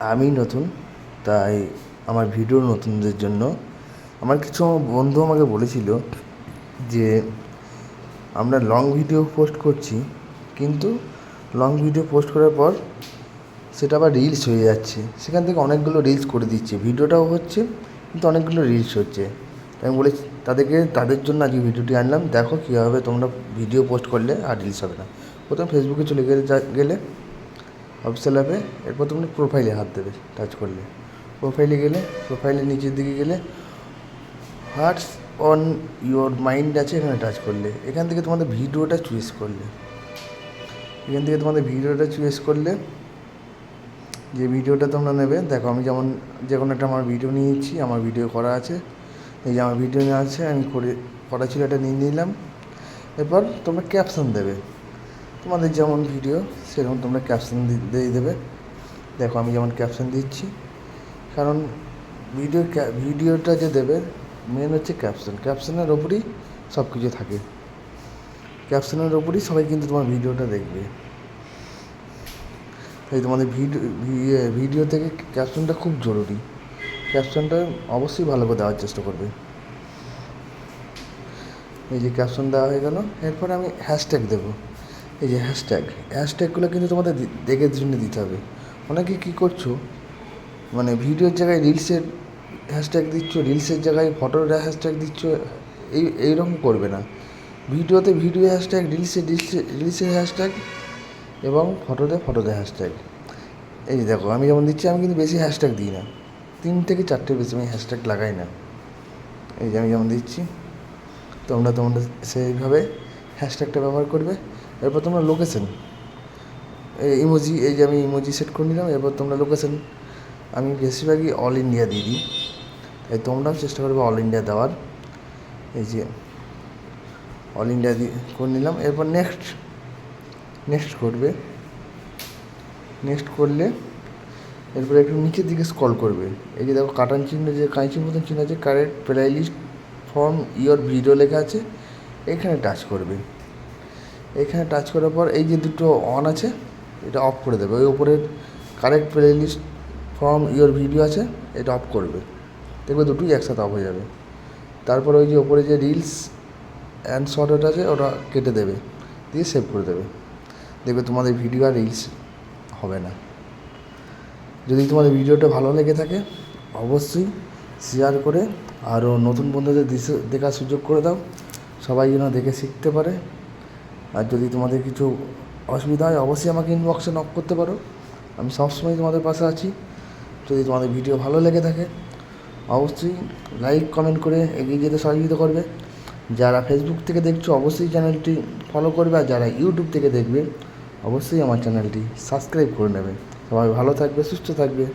আমি নতুন, তাই আমার ভিডিও নতুনদের জন্য। আমার কিছু বন্ধু আমাকে বলেছিল যে, আমরা লং ভিডিও পোস্ট করছি, কিন্তু লং ভিডিও পোস্ট করার পর সেটা আবার রিলস হয়ে যাচ্ছে। সেখান থেকে অনেকগুলো রিলস করে দিচ্ছে। ভিডিওটাও হচ্ছে, কিন্তু অনেকগুলো রিলস হচ্ছে। আমি বলেছি, তাদেরকে, তাদের জন্য আজকে ভিডিওটি আনলাম। দেখো কীভাবে তোমরা ভিডিও পোস্ট করলে আর রিলস হবে না। প্রথমে ফেসবুকে চলে গেলে গেলে অফিসিয়াল অ্যাপে এরপর তুমি প্রোফাইলে হাত দেবে টাচ করলে। প্রোফাইলে গেলে প্রোফাইলের নিচের দিকে গেলে হার্টস অন ইওর মাইন্ড আছে, এখানে টাচ করলে। এখান থেকে তোমাদের ভিডিওটা চুজ করলে। এখান থেকে তোমাদের ভিডিওটা চুজ করলে যে ভিডিওটা তোমরা নেবে, দেখো আমি যেমন যে কোনো একটা আমার ভিডিও নিয়েছি, আমার ভিডিও করা আছে। এই যে আমার ভিডিও নেওয়া আছে, আমি করে, করা ছিল এটা নিয়ে নিলাম। এরপর তোমরা ক্যাপশন দেবে। তোমাদের যেমন ভিডিও সেরকম তোমরা ক্যাপশন দিয়ে দেবে। দেখো, আমি যেমন ক্যাপশন দিচ্ছি। কারণ ভিডিও ভিডিওটা যে দেবে মেন হচ্ছে ক্যাপশন ক্যাপশনের ওপরই সব কিছু থাকে। ক্যাপশনের ওপরই সবাই কিন্তু তোমার ভিডিওটা দেখবে। তাই তোমাদের ভিডিও ভিডিও থেকে ক্যাপশনটা খুব জরুরি। ক্যাপশনটা অবশ্যই ভালো করে দেওয়ার চেষ্টা করবে। এই যে ক্যাপশন দেওয়া হয়ে গেল। এরপরে আমি হ্যাশট্যাগ দেবো। এই যে হ্যাশট্যাগ হ্যাশট্যাগুলো কিন্তু তোমাদের দেখে জন্য দিতে হবে। অনেকে কী করছ? মানে ভিডিওর জায়গায় রিলসের হ্যাশট্যাগ দিচ্ছ রিলসের জায়গায় ফটোর হ্যাশট্যাগ দিচ্ছ, এই, এইরকম করবে না। ভিডিওতে ভিডিও হ্যাশট্যাগ রিলসে রিলসের হ্যাশট্যাগ এবং ফটোতে ফটোতে হ্যাশট্যাগ এই যে দেখো, আমি যেমন দিচ্ছি, আমি কিন্তু বেশি হ্যাশট্যাগ দিই না। তিন থেকে চারটে বেশি আমি হ্যাশট্যাগ লাগাই না। এই যে আমি যেমন দিচ্ছি, তোমরা তোমরা সেইভাবে হ্যাশট্যাগটা ব্যবহার করবে। এরপর তোমরা লোকেশন ইমোজি এই যে আমি ইমোজি সেট করে নিলাম, এরপর তোমরা লোকেশন আমি বেশিরভাগই অল ইন্ডিয়া দিয়ে দিই। তাই তোমরাও চেষ্টা করবে অল ইন্ডিয়া দেওয়ার। এই যে অল ইন্ডিয়া দিয়ে করে নিলাম। এরপর নেক্সট নেক্সট করবে। নেক্সট করলে এরপরে একটু নিচের দিকে স্ক্রল করবে। এই যে দেখো কাটান চিহ্ন যে কাঁচির মতন চিহ্ন আছে correct playlist form your video লেখা আছে, এখানে টাচ করবে। এখানে টাচ করার পর এই যে দুটো অন আছে, এটা অফ করে দেবে। ওই উপরের correct playlist form your video আছে, এটা অফ করবে। দেখবে দুটোই একসাথে অফ হয়ে যাবে। তারপর ওই যে ওপরে যে রিলস অ্যান্ড শর্ট ওটা আছে, ওটা কেটে দেবে। দিয়ে সেভ করে দেবে। দেখবে তোমাদের ভিডিও আর রিলস হবে না। যদি তোমাদের ভিডিওটা ভালো লেগে থাকে, অবশ্যই শেয়ার করে আরও নতুন বন্ধুদের দেখার সুযোগ করে দাও। সবাই যেন দেখে শিখতে পারে। আর যদি তোমাদের কিছু অসুবিধা হয়, অবশ্যই আমাকে ইনবক্সে নক করতে পারো। আমি সবসময় তোমাদের পাশে আছি। যদি তোমাদের ভিডিও ভালো লেগে থাকে, অবশ্যই লাইক কমেন্ট করে এগিয়ে যেতে সহযোগিতা করবে। যারা ফেসবুক থেকে দেখছ, অবশ্যই চ্যানেলটি ফলো করবে। আর যারা ইউটিউব থেকে দেখবে, অবশ্যই আমার চ্যানেলটি সাবস্ক্রাইব করে নেবে। সবাই ভালো থাকবে, সুস্থ থাকবে।